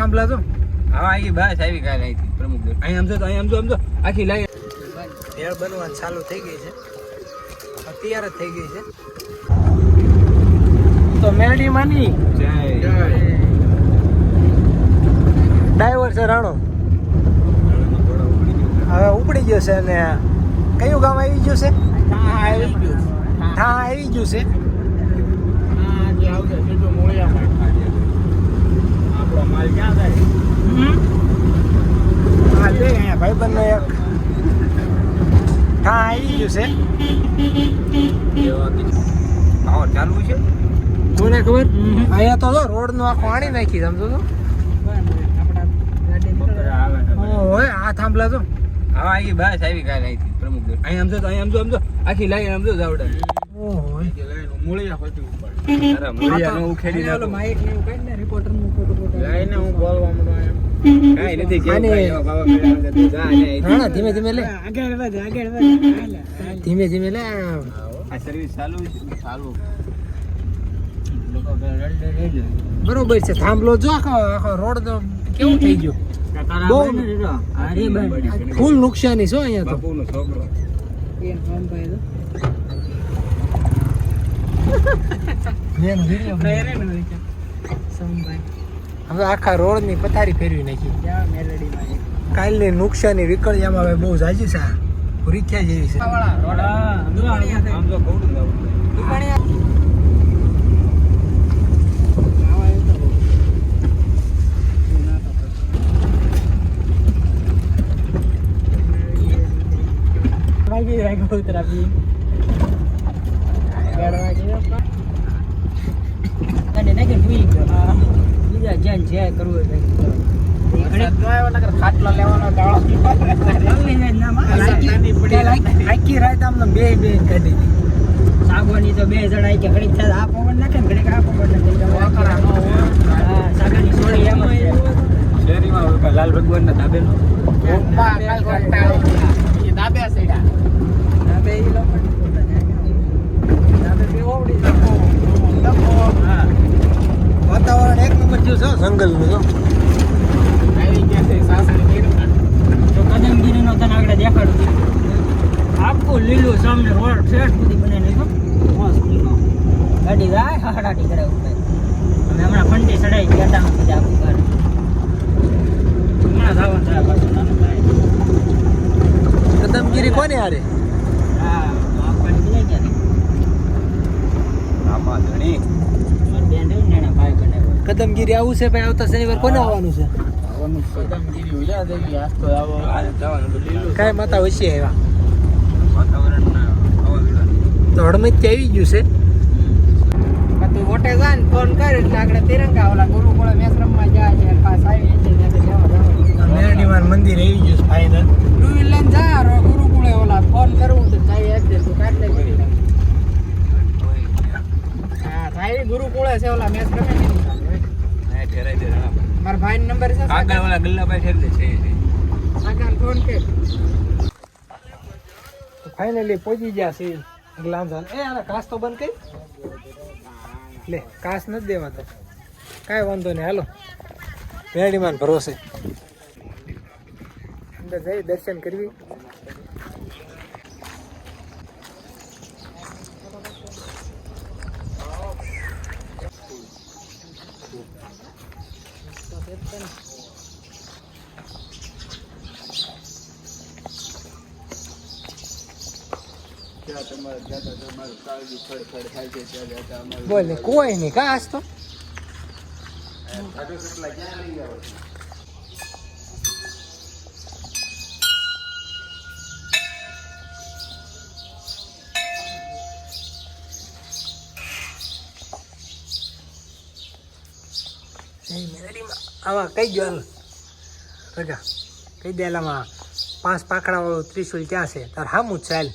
થાંભલા છો હા આવી બસ આવી કાલ અહીંથી પ્રમુખ દર અહીં સમજો તો અહીં સમજો સમજો આખી લાઈ ભેળ બનવાનું ચાલુ થઈ ગઈ છે. અત્યારે તૈયાર જ થઈ ગઈ છે. તો મેરડી માની. જય. ડાઈવર છે રાણો. હવે ઉપડી ગયો છે અને કયું ગામ આવી ગયું છે? હા આવી ગયું છે આપણો માલ ક્યાં જાય? હા જોઈ અહીંયા એક. હા આવી ગયું છે. આવો ચાલુ છે. કોને ખબર? અહીંયા તો જો રોડનું આખું આણી નાખી સમજો તો આ થાંભલા તો હા આવી બસ આવી કાલ અહીંથી પ્રમુખ અહીં સમજો તો અહીં સમજો સમજો. આખી લાઈન સમજો જાવડા. ઓહો મેળા. રાણા ધીમે ધીમે લે. ધીમે ધીમે લે. સર્વિસ ચાલુ ચાલુ. બરોબર છે થાંભલો જો આખો આખો રોડ તો કેવું થઈ ગયો? બહુ ફૂલ નુકસાની છો અહીંયા તો બાપુનો છોકરો મેન વીડિયો હવે આખા રોડની પથારી ફેરવી નાખી. કાલની નુકસાની વિકળિયામાં હવે બહુ જાજી છે. થયા જેવી છે. આમ તો કવડું લાવું આખી રાત આમ. બે બે કાઢી સાગવાની તો બે જણા કે ઘડીક થાય આ પવન નાખે ને ઘડીક આ પવન નાખે. હા, સાગાની સોળી એમાં. શેરીમાં લાલ ભગવાન ના ધાબેનો ધાબે ઈ લોકોની પોતાની. ધાબે બે ઓવડી ડખો. હા. જેવું છે જંગલનું જો તો કદમગીરીનો તને આગળ દેખાડું છું. આખું લીલું સામે રોડ ફેટ સુધી બનાવી નાખ્યો. મસ્તીનો. ગાડી જાય હહડાટી કરે ઉપર. અમે હમણાં ફંટી ચડાવી ગયા તા કીધું આખું ઘર. હમણાં જવાનું થાય પાછું નાનું થાય. કદમગીરી કોને હારે હા, ગયા ધણી મારી બેન રહી ને એના ભાઈ બનાવ્યો. કદમગીરી આવું છે ભાઈ આવતા શનિવાર કોને આવવાનું છે? આ જવાનું તો લીલું માતા વચ્ચે આવ્યા. તો હળમત આવી ગયું છે. તું વોટે જા ને ફોન કર એટલે આગળ તિરંગા ઓલા ગુરુકુળ મેશ્રમમાં જાય છે પાસ આવી છે. મેરડીમાન મંદિર આવી ગયું છે ફાઇનલ ટુ વ્હીલ જા ગુરુકુળે ઓલા ફોન કરવું તો આપી દે તું કાઢ લે. ગુરુકુળે છે ઓલા મેશ્રમે નહીં નીકળ્યો. આ ઠેરાઈ દે રાણા. મારા કાગળ વાળા ગલ્લાભાઈ ઠેર છે આગળ ફોન કર ફાઇનલી પહોંચી ગયા છે. ગ્લામઝાન એ આને કાસ તો બંધ કરી? લે કાસ નથી દેવાતો કાંઈ વાંધો નહીં હાલો. મેરડીમાન ભરોસે. અંદર જઈ દર્શન કરવી. બોલ કોઈ નહીં, કા આજ તો? આમાં કઈ ગયો રજા. કઈ દેલામાં? પાંચ પાકડા વાળું ત્રિશુલ ત્યાં છે? તાર હામું ચાલ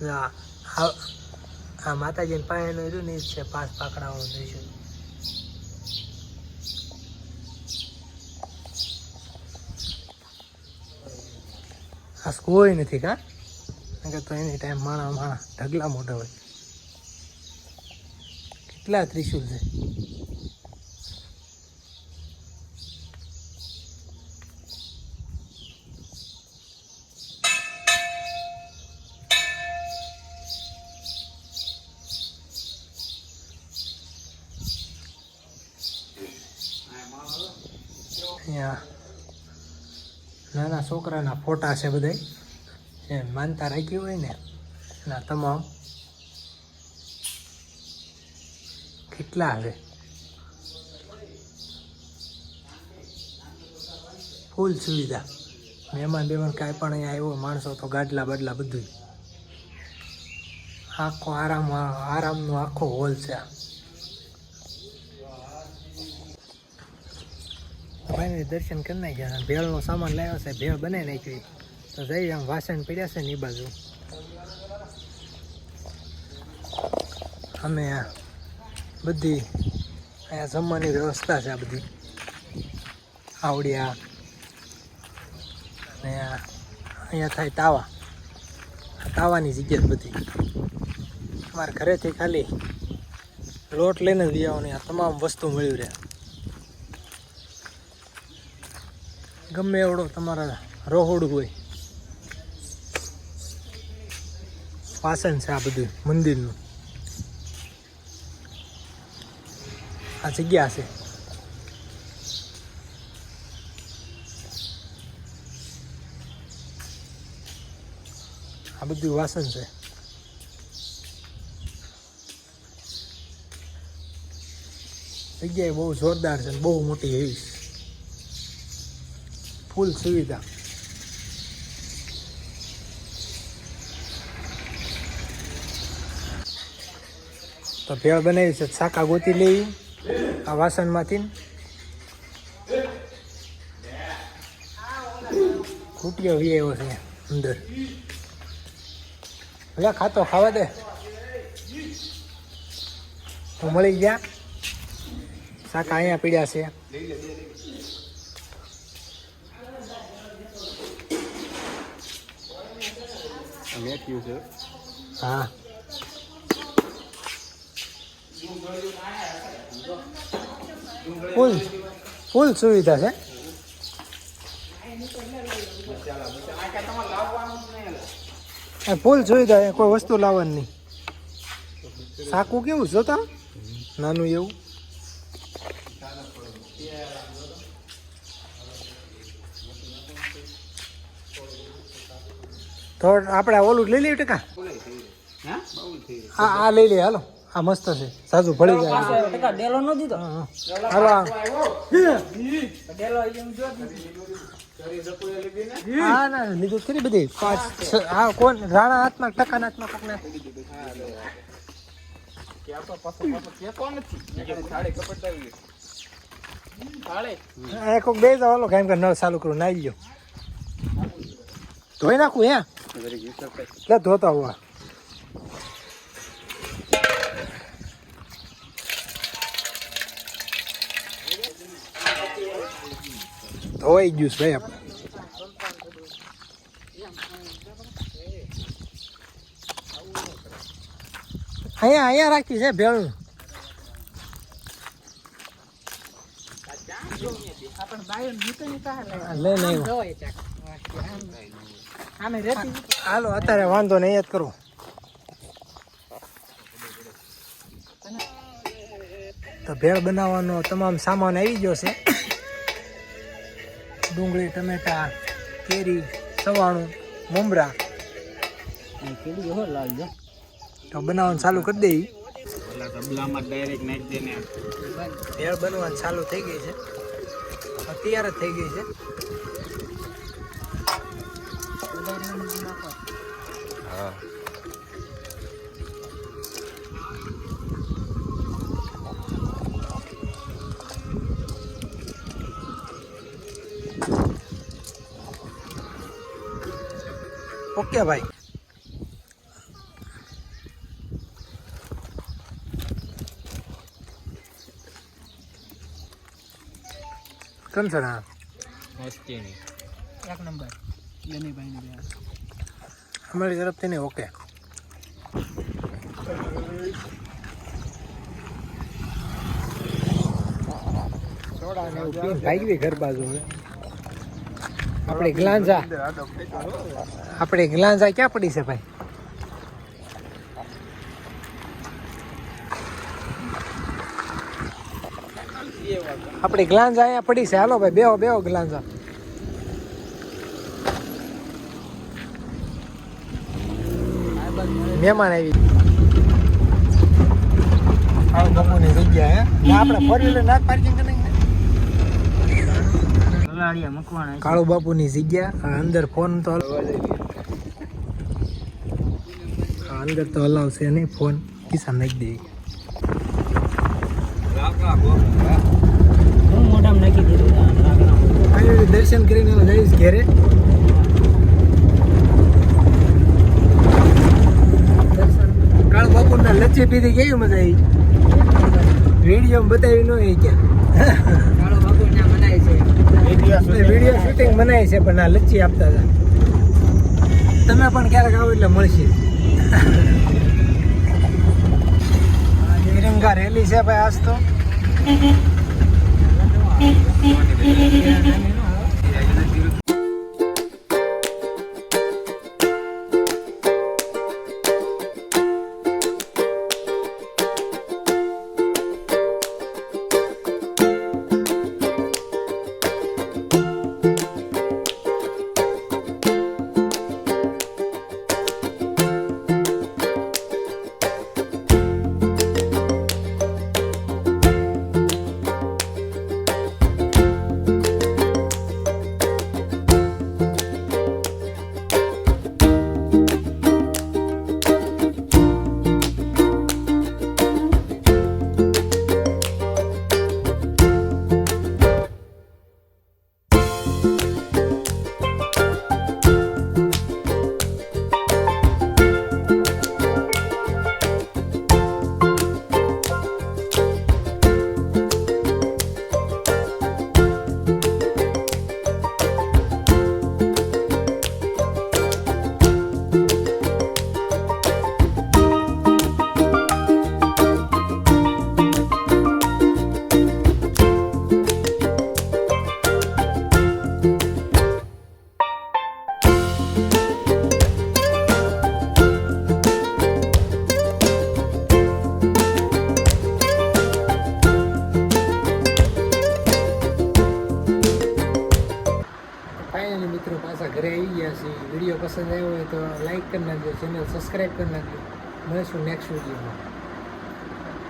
આ માતાજીને પાયાનું રહ્યું ને છે પાંચ પાકડાઓ વાળું ત્રિશુલ આ કોઈ નથી કે? તો એની ટાઈમ માણા માણા ઢગલા મોટા હોય. કેટલા ત્રિશુલ છે? અહીંયા નાના છોકરાના ફોટા છે બધા જે માનતા રાખી હોય ને, એના તમામ કેટલા આવે? ફૂલ સુવિધા. મહેમાન બેમાન કાંઈ પણ અહીંયા આવ્યો, માણસો તો ગાડલા બાડલા બધું આખો આરામ, આરામનો આખો હોલ છે આ. ભાઈને દર્શન કરી નાખ્યા ભેળનો સામાન લાવ્યો છે, ભેળ બનાવી નાખી. તો જઈ આમ વાસણ પડ્યા છે ને એ બાજુ. અમે આ બધી અહીંયા જમવાની વ્યવસ્થા છે આ બધી. આવડિયા આ અહીંયા થાય તાવા. તાવાની જગ્યા બધી. અમારા ઘરેથી ખાલી લોટ લઈને જ આવવાની, આ તમામ વસ્તુ મળ્યું રહે. ગમે એવડો તમારા રોહોડ હોય. વાસણ છે આ બધું મંદિરનું. આ જગ્યા છે. આ બધું વાસણ છે. જગ્યાએ બહુ જોરદાર છે બહુ મોટી એવી ફૂલ સુવિધા. તો ભેળ બનાવી છે, શાકા ગોતી લેવી આ વાસણમાંથી. ખૂટ્યો વી આવ્યો છે અંદર. ભલે ખાતો ખાવા દે. તો મળી ગયા. શાકા અહીંયા પીડ્યા છે. હા. ફૂલ ફૂલ સુવિધા છે. ફૂલ સુવિધા કોઈ વસ્તુ લાવવાની નહીં. સાકું કેવું જોતા નાનું એવું. તો આપણે ઓલું લઈ લઈએ ટકા? આ આ લઈ લઈએ હાલો. આ મસ્ત છે. સાજુ ભળી જાય. ટકા ડેલો ન દીધો? હા, હા. હાલો હા ના લીધું ખરી બધી. પાંચ હા કોણ? રાણા હાથમાં ટકાના હાથમાં કોકના? કોક બે જાવ હાલો કેમ કે નળ ચાલુ કરું નાઈ ગયો. ધોઈ નાખું હે? લે ધોતા હુઆ ધોવાઈ ગયું છે ભાઈ આપણે. અહીંયા અહીંયા રાખી છે ભેળું. લઈ નહીં હાલો અત્યારે વાંધો નહીં જ કરું. તો ભેળ બનાવવાનો તમામ સામાન આવી ગયો છે. ડુંગળી ટમેટા કેરી સવાણું મમરા. તો બનાવવાનું ચાલુ કરી દઈ. ભેળ બનવાનું ચાલુ થઈ ગઈ છે. અત્યારે જ થઈ ગઈ છે. હા. ઓકે ભાઈ. કેમ છે ના મસ્તી એક નંબર. અમારી તરફથી નહીં ઓકે. ગઈ ઘર આપણે ગ્લાંજા. આપણે ગ્લાંજા ક્યાં પડી છે ભાઈ? આપણે ગ્લાંજા અહીંયા પડી છે. હાલો ભાઈ, બેહો બેહો ગ્લાંજા. મહેમાન આવી કાળુ બપોરની જગ્યા હે? ના આપણે ફોર ના પાર્કિંગ કરી. કાળુ બાપુની જગ્યા અંદર ફોન તો અંદર તો હલાવશે નહીં ફોન કિસ્સા નાખી દે. હું? મોઢામાં નાખી દીધું આ દર્શન કરીને જઈશ ઘેરે કાળુ બાપુના લચ્છી પીધી કેવી મજા આવી? વીડિયો બતાવી ન એ ક્યાં. વીડિયો શૂટિંગ મનાય. છે પણ આ લચ્છી આપતા હતા. તમે પણ ક્યારેક આવો એટલે મળશે. તિરંગા રેલી છે ભાઈ આજ તો. કરી નાખજો ચેનલ સબસ્ક્રાઈબ કરી નાખજો. મળીશું નેક્સ્ટ વિડીયોમાં